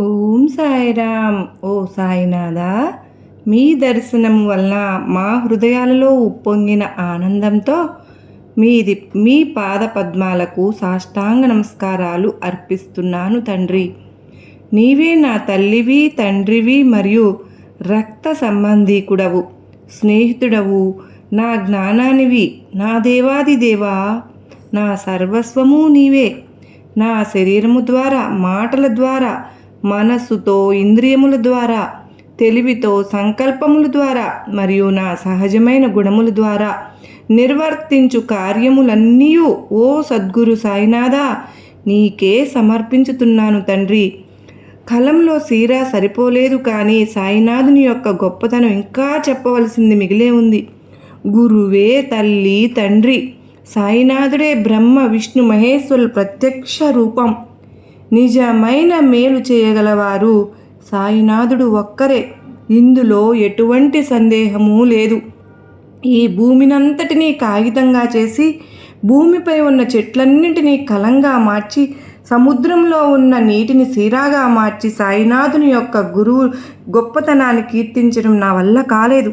ఓం సాయిరామ్. ఓ సాయినాథ మీ దర్శనం వలన మా హృదయాలలో ఉప్పొంగిన ఆనందంతో మీది మీ పాద పద్మాలకు సాష్టాంగ నమస్కారాలు అర్పిస్తున్నాను తండ్రి. నీవే నా తల్లివి తండ్రివి మరియు రక్త సంబంధీకుడవు స్నేహితుడవు. నా జ్ఞానానివి నా దేవాది దేవా నా సర్వస్వము నీవే. నా శరీరము ద్వారా మాటల ద్వారా మనస్సుతో ఇంద్రియముల ద్వారా తెలివితో సంకల్పముల ద్వారా మరియు నా సహజమైన గుణముల ద్వారా నిర్వర్తించు కార్యములన్నీ ఓ సద్గురు సాయినాథ నీకే సమర్పించుతున్నాను తండ్రి. కలంలో సీరా సరిపోలేదు కానీ సాయినాథుని యొక్క గొప్పతనం ఇంకా చెప్పవలసింది మిగిలే ఉంది. గురువే తల్లి తండ్రి సాయినాథుడే బ్రహ్మ విష్ణు మహేశ్వరుల ప్రత్యక్ష రూపం. నిజమైన మేలు చేయగలవారు. సాయినాథుడు ఒక్కరే. ఇందులో ఎటువంటి సందేహము లేదు. ఈ భూమినంతటినీ కాగితంగా చేసి భూమిపై ఉన్న చెట్లన్నింటినీ కలంగా మార్చి సముద్రంలో ఉన్న నీటిని సీరాగా మార్చి సాయినాథుని యొక్క గురువు గొప్పతనాన్ని కీర్తించడం నా వల్ల కాలేదు.